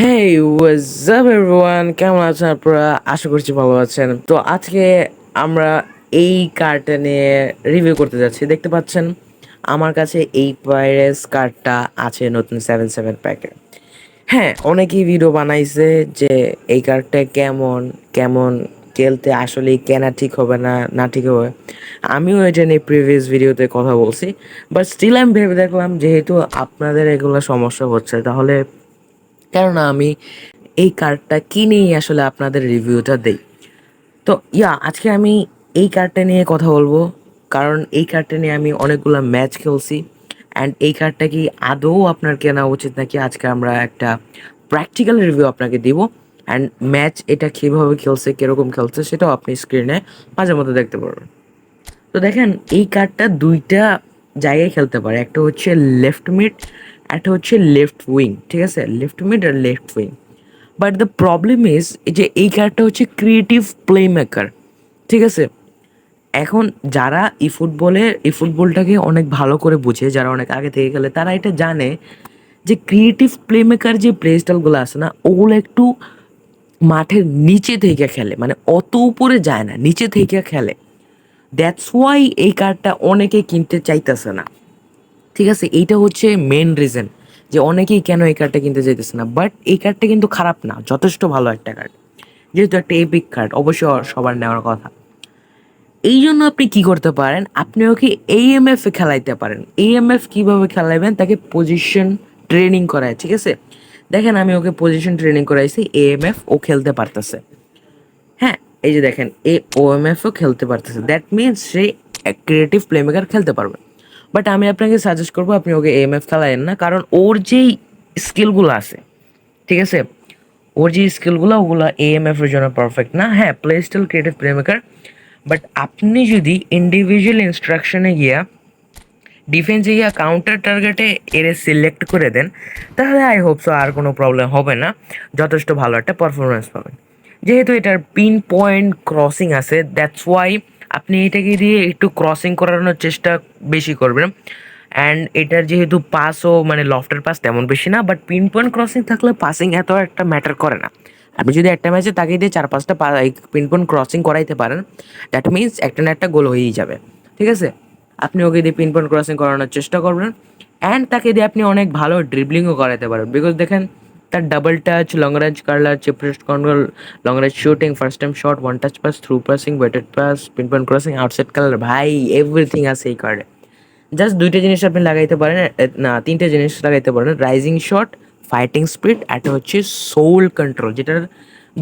হেই what's up কেমন আছেন আপনারা? আশা করছি ভালো আছেন। তো আজকে আমরা এই কার্ডটা নিয়ে রিভিউ করতে যাচ্ছি। দেখতে পাচ্ছেন, আমার কাছে এই পাইরেস কার্ডটা আছে নতুন সেভেন সেভেন প্যাকে হ্যাঁ অনেকেই ভিডিও বানাইছে যে এই কার্ডটা কেমন কেমন খেলতে আসলে কেনা ঠিক হবে না না ঠিক হবে। আমিও এটা নিয়ে প্রিভিয়াস ভিডিওতে কথা বলছি। বাট স্টিল আমি ভেবে দেখলাম, যেহেতু আপনাদের এগুলো সমস্যা হচ্ছে, তাহলে কেননা আমি এই কার্ডটা কিনেই আসলে আপনাদের রিভিউটা দেই। তো, ইয়া, আজকে আমি এই কার্ডটা নিয়ে কথা বলব। কারণ এই কার্ডটা নিয়ে আমি অনেকগুলো ম্যাচ খেলছি। অ্যান্ড এই কার্ডটা কি আদৌ আপনার কেনা উচিত নাকি আজকে আমরা একটা প্র্যাকটিক্যাল রিভিউ আপনাকে দিব। অ্যান্ড ম্যাচ এটা কীভাবে খেলছে, কীরকম খেলছে সেটাও আপনি স্ক্রিনে মাঝে মধ্যে দেখতে পারবেন। তো দেখেন, এই কার্ডটা দুইটা জায়গায় খেলতে পারে। একটা হচ্ছে লেফট মিড একটা হচ্ছে লেফট উইং ঠিক আছে? Left mid R left wing but the problem is যে এই কার্ডটা হচ্ছে ক্রিয়েটিভ প্লে মেকার ঠিক আছে? এখন যারা ই ফুটবলে এই ফুটবলটাকে অনেক ভালো করে বুঝে, যারা অনেক আগে থেকে খেলে, তারা এটা জানে যে ক্রিয়েটিভ প্লে মেকার যে প্লে স্টাইলগুলো আছে না, ওগুলো একটু মাঠের নিচে থেকে খেলে মানে অত উপরে যায় না, নিচে থেকে খেলে। দ্যাটস ওয়াই এই কার্ডটা অনেকে কিনতে চাইতেছে না। ঠিক আছে? এইটা হচ্ছে মেন রিজন যে অনেকেই কেন এই কার্ডটা কিনতে যেতেছে না। বাট এই কার্ডটা কিন্তু খারাপ না, যথেষ্ট ভালো একটা কার্ড যেহেতু একটা এপিক কার্ড অবশ্যই সবার নেওয়ার কথা। এই জন্য আপনি কি করতে পারেন? আপনি ওকে এএমএফ এ খেলাইতে পারেন। এএমএফ কীভাবে খেলাইবেন? তাকে পজিশন ট্রেনিং করায়, ঠিক আছে? দেখেন, আমি ওকে পজিশন ট্রেনিং করাইছি এএমএফ ও খেলতে পারতেছে। হ্যাঁ এই যে দেখেন, এ ওএমএফও খেলতে পারতেছে। দ্যাট মিনস সে ক্রিয়েটিভ প্লেমেকার খেলতে পারবে। বাট আমি আপনাকে সাজেস্ট করব আপনি ওকে এএমএফ খেলায়েন না। কারণ ওর যেই স্কিলগুলো আছে, ঠিক আছে? ওর যে স্কিলগুলো ওগুলো এ এম এফের জন্য পারফেক্ট না। হ্যাঁ play style creative playmaker but আপনি যদি ইন্ডিভিজুয়াল ইনস্ট্রাকশনে গিয়া ডিফেন্সে গিয়া কাউন্টার টার্গেটে এরে সিলেক্ট করে দেন, তাহলে আই হোপ সো আর কোনো প্রবলেম হবে না। যথেষ্ট ভালো একটা পারফরমেন্স পাবেন। যেহেতু এটার পিন পয়েন্ট ক্রসিং আছে দ্যাটস ওয়াই আপনি এটাকে দিয়ে একটু ক্রসিং করানোর চেষ্টা বেশি করবেন। অ্যান্ড এটার যেহেতু পাসও মানে লফটের পাস তেমন বেশি না বাট পিন পয়েন্ট ক্রসিং থাকলে পাসিং এত একটা ম্যাটার করে না। আপনি যদি একটা ম্যাচে তাকে দিয়ে চার পাঁচটা পিন পয়েন্ট ক্রসিং করাইতে পারেন দ্যাট মিনস একটা না একটা গোল হয়েই যাবে। ঠিক আছে? আপনি ওকে দিয়ে পিন পয়েন্ট ক্রসিং করানোর চেষ্টা করবেন। অ্যান্ড তাকে দিয়ে আপনি অনেক ভালো ড্রিবলিংও করাতে পারেন। বিকজ দেখেন তার double touch long range curler chip rest control long range shooting first time shot one touch pass through passing weighted pass pin point crossing outside curler ভাই এভরিথিং আছে এই কার্ডে জাস্ট দুইটা জিনিস আপনি লাগাইতে পারেন না, তিনটে জিনিস লাগাইতে পারেন রাইজিং শট ফাইটিং স্পিড একটা হচ্ছে সোল কন্ট্রোল যেটার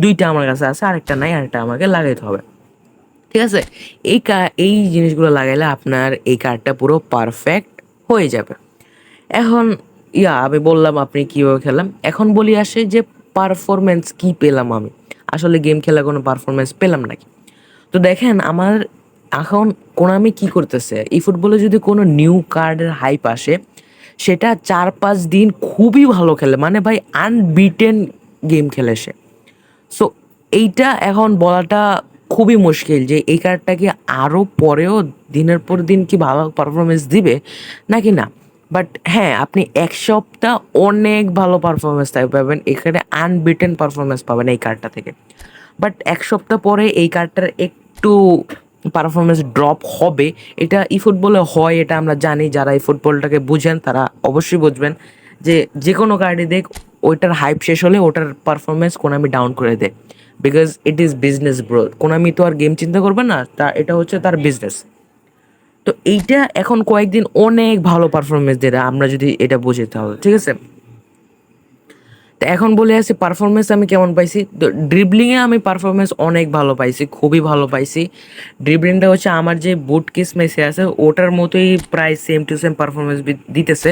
দুইটা আমার কাছে আছে, আরেকটা নাই, আরেকটা আমাকে লাগাইতে হবে। ঠিক আছে? এই কা, এই জিনিসগুলো লাগাইলে আপনার এই কার্ডটা পুরো পারফেক্ট হয়ে যাবে। এখন ইয়া, আমি বললাম আপনি কীভাবে খেলাম এখন বলি আসে যে পারফরমেন্স কি পেলাম আমি? আসলে গেম খেলা কোনো পারফরমেন্স পেলাম নাকি? তো দেখেন, আমার এখন কোনামি কি করতেছে? এই ফুটবলে যদি কোনো নিউ কার্ডের হাইপ আসে, সেটা চার পাঁচ দিন খুবই ভালো খেলে। মানে ভাই আনবিটেন গেম খেলে সে। সো এইটা এখন বলাটা খুবই মুশকিল যে এই কার্ডটা কি আরও পরেও দিনের পর দিন কি ভালো পারফরমেন্স দিবে? নাকি না? বাট হ্যাঁ আপনি এক সপ্তাহ অনেক ভালো পারফরমেন্স তাই পাবেন। এখানে আনবিটেন পারফরমেন্স পাবেন এই কার্ডটা থেকে। বাট এক সপ্তাহ পরে এই কার্ডটার একটু পারফরমেন্স ড্রপ হবে। এটা ই ফুটবলে হয়, এটা আমরা জানি। যারা এই ফুটবলটাকে বুঝেন, তারা অবশ্যই বুঝবেন যে যে কোনো কার্ডে দেখ, ওইটার হাইপ শেষ হলে ওটার পারফরমেন্স কোনামি ডাউন করে দেয়। Because it is business bro Konami তো আর গেম চিন্তা করবে না, তা এটা হচ্ছে তার বিজনেস এইটা এখন কয়েকদিন অনেক ভালো পারফরমেন্স দেয় আমরা যদি এটা বুঝি তাহলে, ঠিক আছে? তো এখন বলে আসি পারফরমেন্স আমি কেমন পাইছি? ড্রিবলিংয়ে আমি পারফরমেন্স অনেক ভালো পাইছি, খুবই ভালো পাইছি। ড্রিবলিংটা হচ্ছে আমার যে বুট কিস মেসি আছে, ওটার মতোই প্রায় সেম টু সেম পারফরমেন্স দিতেছে।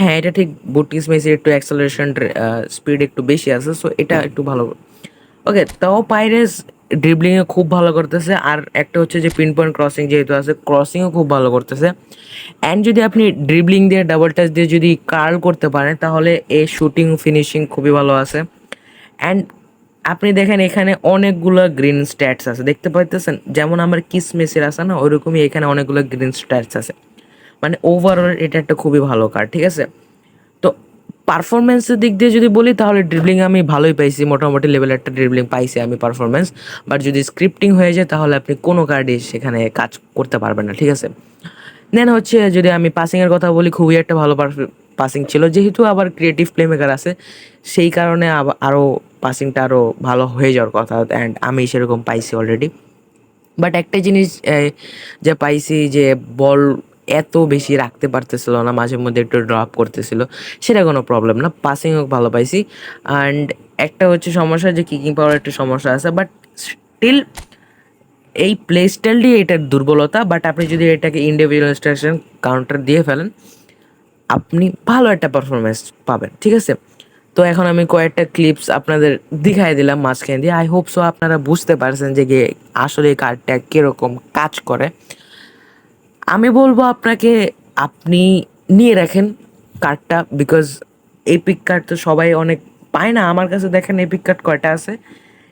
হ্যাঁ এটা ঠিক বুট কিস মেসি একটু অ্যাক্সেলারেশন স্পিড একটু বেশি আছে সো এটা একটু ভালো। ওকে তাও পাইরেস ড্রিবলিংয়ে খুব ভালো করতেছে, আর একটা হচ্ছে যে পিন পয়েন্ট ক্রসিং যেহেতু আছে ক্রসিংও খুব ভালো করতেছে। অ্যান্ড যদি আপনি ড্রিবলিং দিয়ে ডাবল টাচ দিয়ে যদি কার্ল করতে পারেন, তাহলে এ শুটিং ফিনিশিং খুবই ভালো আছে। অ্যান্ড আপনি দেখেন এখানে অনেকগুলো গ্রিন স্ট্যাটস আছে, দেখতে পাইতেছেন? যেমন আমার কিস মেসির আছে না, ওরকমই এখানে অনেকগুলো গ্রিন স্ট্যাটস আছে। মানে ওভারঅল এটা একটা খুবই ভালো কার্ড ঠিক আছে? পারফরমেন্সের দিক দিয়ে যদি বলি, তাহলে ড্রিবলিং আমি ভালোই পাইছি। মোটামুটি লেভেল একটা ড্রিবলিং পাইছি আমি পারফরমেন্স বাট যদি স্ক্রিপ্টিং হয়ে যায়, তাহলে আপনি কোনো কার্ডে সেখানে কাজ করতে পারবেন না, ঠিক আছে? দেন হচ্ছে যদি আমি পাসিংয়ের কথা বলি, খুবই একটা ভালো পাসিং ছিল। যেহেতু আবার ক্রিয়েটিভ প্লেমেকার আছে, সেই কারণে আরও পাসিংটা আরও ভালো হয়ে যাওয়ার কথা। অ্যান্ড আমি সেরকম পাইছি অলরেডি বাট একটা জিনিস যে পাইছি যে বল এত বেশি রাখতে পারতেছিল না, মাঝে মধ্যে একটু ড্রপ করতেছিল, সেটা কোনো প্রবলেম না পাসিংও ভালো পাইছি। অ্যান্ড একটা হচ্ছে সমস্যা যে কিকিং পাওয়ার একটা সমস্যা আছে বাট স্টিল এই প্লে স্টাইলটি এটার দুর্বলতা বাট আপনি যদি এটাকে ইন্ডিভিজুয়াল স্টেশন কাউন্টার দিয়ে ফেলেন, আপনি ভালো একটা পারফরমেন্স পাবেন, ঠিক আছে? তো এখন আমি কয়েকটা ক্লিপস আপনাদের দেখাই দিলাম মাঝখানে দিয়ে আই হোপ সো আপনারা বুঝতে পারছেন যে আসলে কার্ডটা কীরকম কাজ করে। আমি বলব আপনাকে, আপনি নিয়ে রাখেন কার্ডটা বিকজ এপিক কার্ড তো সবাই অনেক পায় না। আমার কাছে দেখেন এপিক কার্ড কয়টা আছে?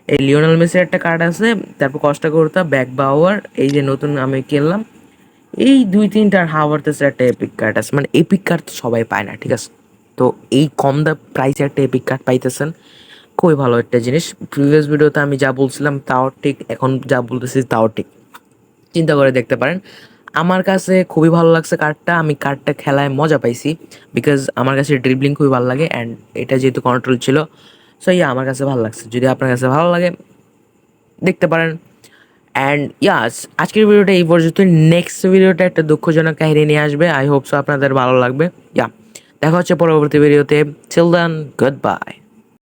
এই লিওনাল মেসির একটা কার্ড আছে, তারপর কস্টা করতা ব্যাক বাওয়ার এই যে নতুন আমি কিনলাম। এই দুই তিনটার হাওয়ারতেসের একটা এপিক কার্ড আছে। মানে এপিক কার্ড তো সবাই পায় না, ঠিক আছে? তো এই কম দা প্রাইসে একটা এপিক কার্ড পাইতেছেন। খুবই ভালো একটা জিনিস। প্রিভিয়াস ভিডিওতে আমি যা বলছিলাম, তাও ঠিক। এখন যা বলতেছি, তাও ঠিক। চিন্তা করে দেখতে পারেন। আমার কাছে খুবই ভালো লাগছে কার্ডটা আমি কার্ডটা খেলায় মজা পাইছি বিকজ আমার কাছে ড্রিবলিং খুবই ভালো লাগে অ্যান্ড এটা যেহেতু কন্ট্রোল ছিল সো ইয়া আমার কাছে ভালো লাগছে। যদি আপনার কাছে ভালো লাগে, দেখতে পারেন। অ্যান্ড ইয়াস আজকের ভিডিওটা এই পর্যন্ত নেক্সট ভিডিওটা একটা দুঃখজনক কাহিনী নিয়ে আসবে। আই হোপ সো আপনাদের ভালো লাগবে। ইয়া দেখা হচ্ছে পরবর্তী ভিডিওতে চিল দেন গুড বাই